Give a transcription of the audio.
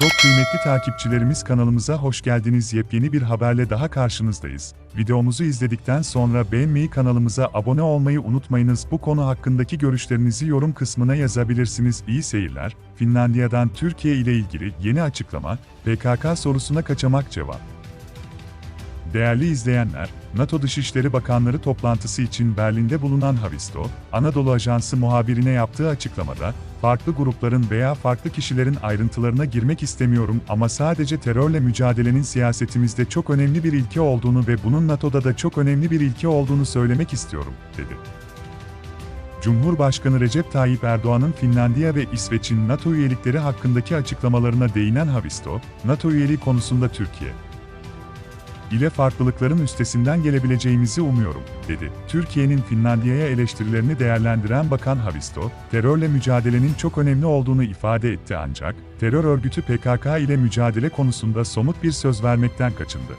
Çok kıymetli takipçilerimiz kanalımıza hoş geldiniz. Yepyeni bir haberle daha karşınızdayız. Videomuzu izledikten sonra beğenmeyi kanalımıza abone olmayı unutmayınız. Bu konu hakkındaki görüşlerinizi yorum kısmına yazabilirsiniz. İyi seyirler. Finlandiya'dan Türkiye ile ilgili yeni açıklama, PKK sorusuna kaçamak cevap. Değerli izleyenler, NATO Dışişleri Bakanları toplantısı için Berlin'de bulunan Havisto, Anadolu Ajansı muhabirine yaptığı açıklamada, farklı grupların veya farklı kişilerin ayrıntılarına girmek istemiyorum ama sadece terörle mücadelenin siyasetimizde çok önemli bir ilke olduğunu ve bunun NATO'da da çok önemli bir ilke olduğunu söylemek istiyorum, dedi. Cumhurbaşkanı Recep Tayyip Erdoğan'ın Finlandiya ve İsveç'in NATO üyelikleri hakkındaki açıklamalarına değinen Havisto, NATO üyeliği konusunda Türkiye, ile farklılıkların üstesinden gelebileceğimizi umuyorum, dedi. Türkiye'nin Finlandiya'ya eleştirilerini değerlendiren Bakan Havisto, terörle mücadelenin çok önemli olduğunu ifade etti ancak, terör örgütü PKK ile mücadele konusunda somut bir söz vermekten kaçındı.